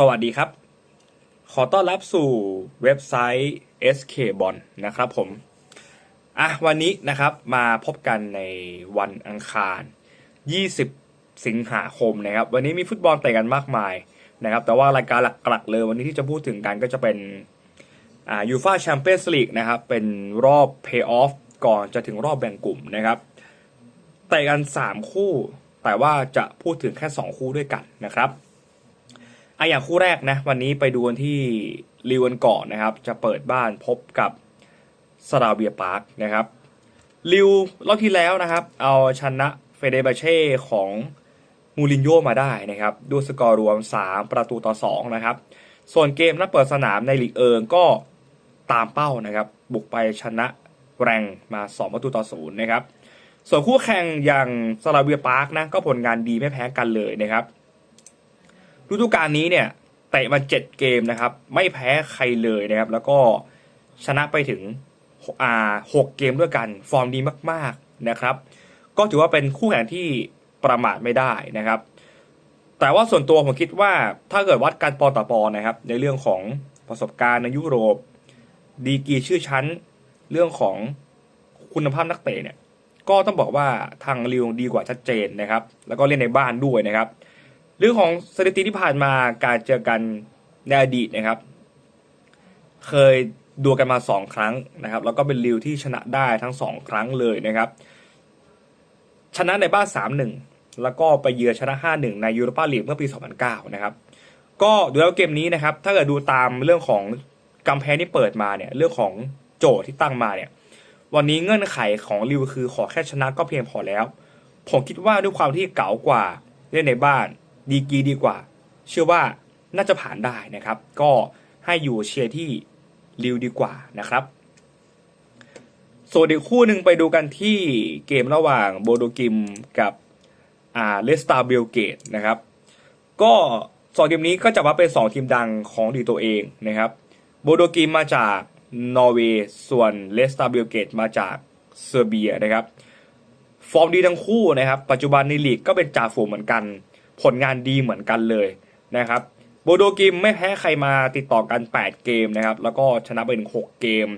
สวัสดีครับ ขอต้อนรับสู่เว็บไซต์ SK b o n นะครับผมอะวันนี้นะครับมาพบกันในวันอังคาร 20 สิงหาคมนะครับ วันนี้มีฟุตบอลเตะกันมากมายนะครับ แต่ว่ารายการหลักๆเลยวันนี้ที่จะพูดถึงกันก็จะเป็นอ่ายูฟาแชมเปี้ยนส์ลีกนะครับ เป็นรอบเพย์ออฟก่อนจะถึงรอบแบ่งกลุ่มนะครับเตะกัน 3 คู่ แต่ว่าจะพูดถึงแค่ 2 คู่ด้วยกันนะครับ อะอย่างคู่แรกนะวันนี้ไปดูกันที่ลิวันก่อนนะครับ จะเปิดบ้านพบกับสราเบียปาร์คนะครับลิวรอบที่แล้วนะครับ เอาชนะเฟเดบาเช่ของมูรินโญ่มาได้นะครับด้วยสกอร์รวม 3 ประตูต่อ 2 นะครับ ส่วนเกมนัดเปิดสนามในลีกเอิงก็ตามเป้านะครับ บุกไปชนะแรงมา 2 ประตูต่อ 0 นะครับ ส่วนคู่แข่งอย่างสราเบียปาร์คนะก็ผลงานดีไม่แพ้กันเลยนะครับ ฤดูกาลนี้เนี่ยเตะมาเจ็ดเกมนะครับ ไม่แพ้ใครเลยนะครับ แล้วก็ชนะไปถึงอ่าหกเกมด้วยกันฟอร์มดีมาก ๆนะครับ ก็ถือว่าเป็นคู่แข่งที่ประมาทไม่ได้นะครับ แต่ว่าส่วนตัวผมคิดว่าถ้าเกิดวัดการปอต่อปอนะครับ ในเรื่องของประสบการณ์ในยุโรป ดีกีชื่อชั้น เรื่องของคุณภาพนักเตะเนี่ย ก็ต้องบอกว่าทางลิวดีกว่าชัดเจนนะครับ แล้วก็เล่นในบ้านด้วยนะครับ เรื่องของสถิติที่ผ่านมาการเจอกันในอดีตนะครับ เคยดูกันมาสองครั้งนะครับ แล้วก็เป็นลิวที่ชนะได้ทั้งสองครั้งเลยนะครับ ชนะในบ้านสามหนึ่งแล้วก็ไปเยือนชนะห้าหนึ่งในยูโรปาลีกเมื่อปี2009นะครับ ก็ดูแล้วเกมนี้นะครับ ถ้าเกิดดูตามเรื่องของกำแพงที่เปิดมาเนี่ย เรื่องของโจทย์ที่ตั้งมาเนี่ย วันนี้เงื่อนไขของลิวคือขอแค่ชนะก็เพียงพอแล้ว ผมคิดว่าด้วยความที่เก๋ากว่าเล่นในบ้าน ดีกีดีกว่า เชื่อว่าน่าจะผ่านได้นะครับ ก็ให้อยู่เชียร์ที่ลิวดีกว่านะครับ ส่วนอีกคู่หนึ่งไปดูกันที่เกมระหว่างโบโดกิมกับอ่าเลสตาเบลเกตนะครับ ก็สองทีมนี้ก็จะว่าเป็นสองทีมดังของดีตัวเองนะครับโบโดกิมมาจากนอร์เวย์ ส่วนเลสตาเบลเกตมาจากเซอร์เบียนะครับ ฟอร์มดีทั้งคู่นะครับ ปัจจุบันในลีกก็เป็นจ่าฝูงเหมือนกัน ผลงานดีเหมือนกันเลยนะครับโบโดกิมไม่แพ้ใครมาติดต่อกัน 8 เกมนะครับ แล้วก็ชนะไปถึง6เกม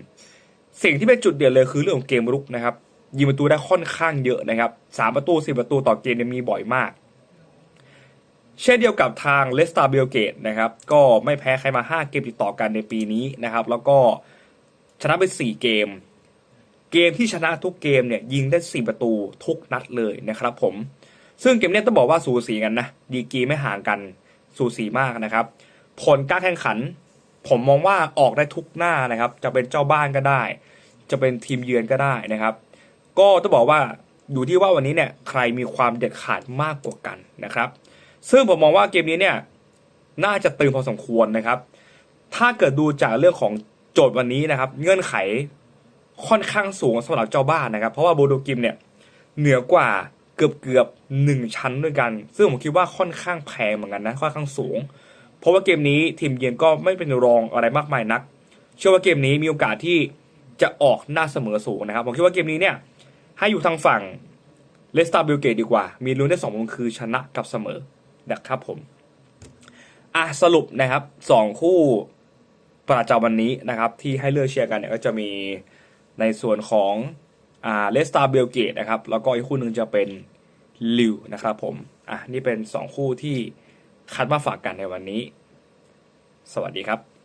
สิ่งที่เป็นจุดเด่นเลยคือเรื่องของเกมรุกนะครับยิงประตูได้ค่อนข้างเยอะนะครับสามประตูสี่ประตูต่อเกมเนี่ยมีบ่อยมาก เช่นเดียวกับทางเลสตาเบลเกตนะครับก็ไม่แพ้ใครมา 5 เกมติดต่อกันในปีนี้นะครับ แล้วก็ชนะไป 4 เกม เกมที่ชนะทุกเกมเนี่ยยิงได้ 4 ประตูทุกนัดเลยนะครับผม ซึ่งเกมนี้ต้องบอกว่าสูสีกันนะดีกีไม่ห่างกันสูสีมากนะครับ ผลการแข่งขัน ผมมองว่าออกได้ทุกหน้านะครับ จะเป็นเจ้าบ้านก็ได้ จะเป็นทีมเยือนก็ได้นะครับ ก็ต้องบอกว่าอยู่ที่ว่าวันนี้เนี่ยใครมีความเด็ดขาดมากกว่ากันนะครับ ซึ่งผมมองว่าเกมนี้เนี่ยน่าจะตึงพอสมควรนะครับ ถ้าเกิดดูจากเรื่องของโจทย์วันนี้นะครับ เงื่อนไขค่อนข้างสูงสำหรับเจ้าบ้านนะครับ เพราะว่าโบโดกิมเนี่ยเหนือกว่า เกือบเกือบหนึ่งชั้นด้วยกัน ซึ่งผมคิดว่าค่อนข้างแพงเหมือนกันนะค่อนข้างสูง เพราะว่าเกมนี้ทีมเยือนก็ไม่เป็นรองอะไรมากมายนัก เชื่อว่าเกมนี้มีโอกาสที่จะออกหน้าเสมอสูงนะครับผมคิดว่าเกมนี้เนี่ยให้อยู่ทางฝั่งเลสตาร์บิลเกตดีกว่า มีลุ้นได้สองมุมคือชนะกับเสมอนะครับผมอะสรุปนะครับสองคู่ประจำวันนี้นะครับที่ให้เลือกเชียร์กันเนี่ยก็จะมีในส่วนของ อ่าเลสตาเบลเกตนะครับแล้วก็อีกคู่หนึ่งจะเป็นลิวนะครับผมอะนี่เป็นสองคู่ที่คัดมาฝากกันในวันนี้ สวัสดีครับ